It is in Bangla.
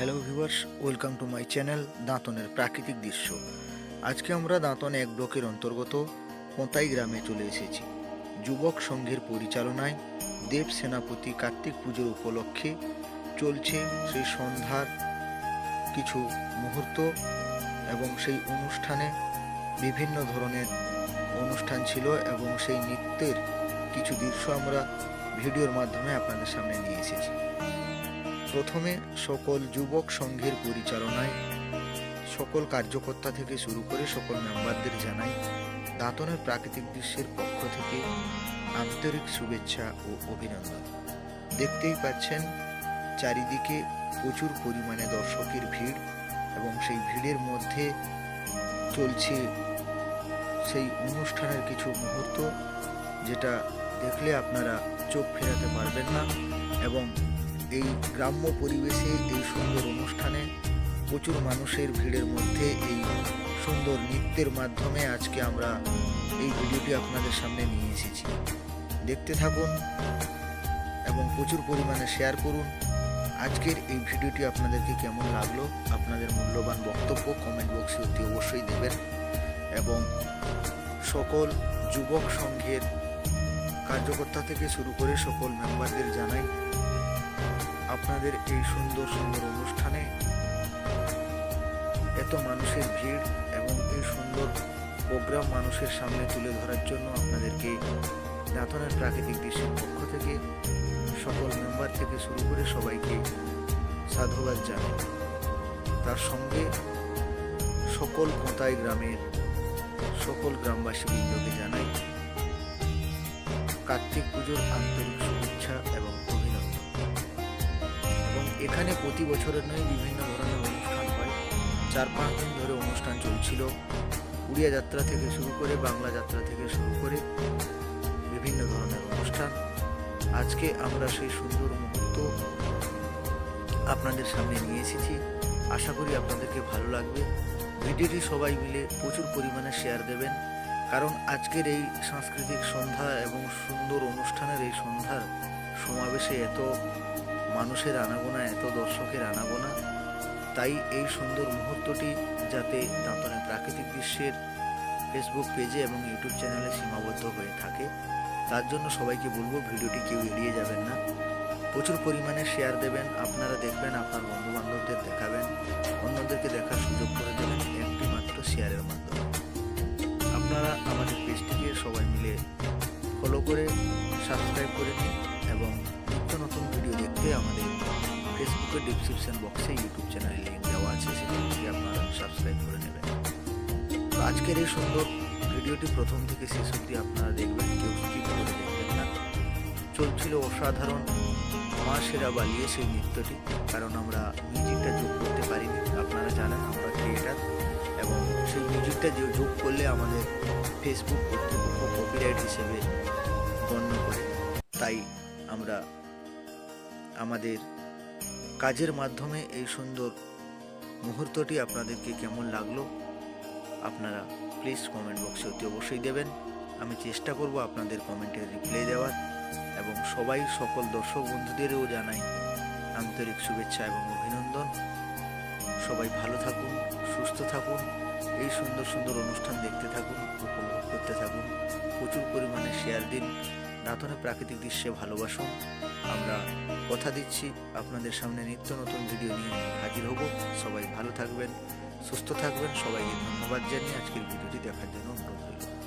Hello viewers, welcome to my channel দাঁতনের প্রাকৃতিক দৃশ্য। আজকে আমরা দাঁতন এক ব্লকের অন্তর্গত কোঁতাই গ্রামে চলে এসেছি। যুবক সংঘের পরিচালনায় দেব সেনাপতি কার্তিক পুজোর উপলক্ষে চলছে সেই সন্ধ্যার কিছু মুহূর্ত এবং সেই অনুষ্ঠানে বিভিন্ন ধরনের অনুষ্ঠান ছিল এবং সেই নৃত্যের কিছু দৃশ্য আমরা ভিডিওর মাধ্যমে আপনাদের সামনে নিয়ে এসেছি। প্রথমে সকল যুবক সংঘের পরিচালনায়, সকল কার্যকর্তা থেকে শুরু করে সকল মেম্বারদের জানাই, দাঁতনের প্রাকৃতিক দৃশ্যের পক্ষ থেকে আন্তরিক শুভেচ্ছা ও অভিনন্দন। দেখতেই পাচ্ছেন, চারিদিকে প্রচুর পরিমাণে দর্শকের ভিড় এবং সেই ভিড়ের মধ্যে চলছে সেই অনুষ্ঠানের কিছু মুহূর্ত, যেটা দেখলে আপনারা চোখ ফেরাতে পারবেন না এবং এই গ্রাম্য পরিবেশে এই সুন্দর অনুষ্ঠানে প্রচুর মানুষের ভিড়ের মধ্যে এই সুন্দর নৃত্যের মাধ্যমে আজকে আমরা এই ভিডিওটি আপনাদের সামনে নিয়ে এসেছি। দেখতে থাকুন এবং প্রচুর পরিমাণে শেয়ার করুন। আজকের এই ভিডিওটি আপনাদেরকে কেমন লাগল, আপনাদের মূল্যবান বক্তব্য কমেন্ট বক্সে অতি অবশ্যই দেবেন এবং সকল যুবক সংঘের কার্যকর্তা থেকে শুরু করে সকল মেম্বারদের জানাই আপনাদের এই সুন্দর সুন্দর অনুষ্ঠানে এত মানুষের ভিড় এবং এই সুন্দর প্রোগ্রাম মানুষের সামনে তুলে ধরার জন্য আপনাদেরকে দাঁতনের প্রাকৃতিক দৃশ্যের পক্ষ থেকে সকল মেম্বার থেকে শুরু করে সবাইকে সাধুবাদ জানাই। তার সঙ্গে সকল কোঁতাই গ্রামের সকল গ্রামবাসী বৃন্দকে জানাই কার্তিক পুজোর আন্তরিক শুভেচ্ছা। এখানে প্রতি বছরের নয় বিভিন্ন ধরনের অনুষ্ঠান হয়। চার পাঁচ দিন ধরে অনুষ্ঠান চলছিল। উড়িয়া যাত্রা থেকে শুরু করে, বাংলা যাত্রা থেকে শুরু করে বিভিন্ন ধরনের অনুষ্ঠান। আজকে আমরা সেই সুন্দর মুহূর্ত আপনাদের সামনে নিয়ে এসেছি। আশা করি আপনাদেরকে ভালো লাগবে। ভিডিওটি সবাই মিলে প্রচুর পরিমাণে শেয়ার দেবেন। কারণ আজকের এই সাংস্কৃতিক সন্ধ্যা এবং সুন্দর অনুষ্ঠানের এই সন্ধ্যার সমাবেশে এত মানুষের আনাগোনা, এত দর্শকের আনাগোনা, তাই এই সুন্দর মুহূর্তটি যাতে দাঁতনে প্রাকৃতিক দৃশ্যের ফেসবুক পেজে এবং ইউটিউব চ্যানেলে সীমাবদ্ধ হয়ে থাকে, তার জন্য সবাইকে বলব ভিডিওটি কেউ এড়িয়ে যাবেন না। প্রচুর পরিমাণে শেয়ার দেবেন, আপনারা দেখবেন, আপনার বন্ধু বান্ধবদের দেখাবেন, অন্যদেরকে দেখার সুযোগ করে দেবেন একটি মাত্র শেয়ারের মাধ্যমে। আপনারা আমাদের পেজটিকে সবাই মিলে ফলো করে সাবস্ক্রাইব করে নিন এবং নিত্য নতুন ভিডিও দেখতে আমাদের ফেসবুকের ডিসক্রিপশন বক্সে ইউটিউব চ্যানেলে লিঙ্ক দেওয়া আছে, সেখান আপনারা সাবস্ক্রাইব করে নেবেন। তো আজকের এই সুন্দর ভিডিওটি প্রথম থেকে শেষ অবধি আপনারা দেখবেন, কেউ স্কিপ করে দেখবেন না। চলছিল অসাধারণ মা সেরা বালিয়ে সেই নৃত্যটি, কারণ আমরা মিউজিকটা যোগ করতে পারিনি। আপনারা জানেন আমরা ক্রিয়েটার এবং সেই মিউজিকটা যে যোগ করলে আমাদের ফেসবুক কর্তৃপক্ষ কপিরাইট হিসেবে গণ্য করে। তাই আমরা আমাদের কাজের মাধ্যমে এই সুন্দর মুহূর্তটি আপনাদেরকে কেমন লাগল, আপনারা প্লিজ কমেন্ট বক্সে অতি অবশ্যই দেবেন। আমি চেষ্টা করব আপনাদের কমেন্টের রিপ্লাই দেওয়ার এবং সবাই সকল দর্শক বন্ধুদেরও জানাই আন্তরিক শুভেচ্ছা এবং অভিনন্দন। সবাই ভালো থাকুন, সুস্থ থাকুন, এই সুন্দর সুন্দর অনুষ্ঠান দেখতে থাকুন, উপভোগ করতে থাকুন, প্রচুর পরিমাণে শেয়ার দিন, দাঁতনে প্রাকৃতিক দৃশ্যে ভালোবাসুন। আমরা কথা দিচ্ছি আপনাদের সামনে নিত্য নতুন ভিডিও নিয়ে। হাজির হব। সবাই ভালো থাকবেন, সুস্থ থাকবেন। সবাইকে ধন্যবাদ জানিয়ে আজকের ভিডিওটি দেখার জন্য অনুরোধ রইল।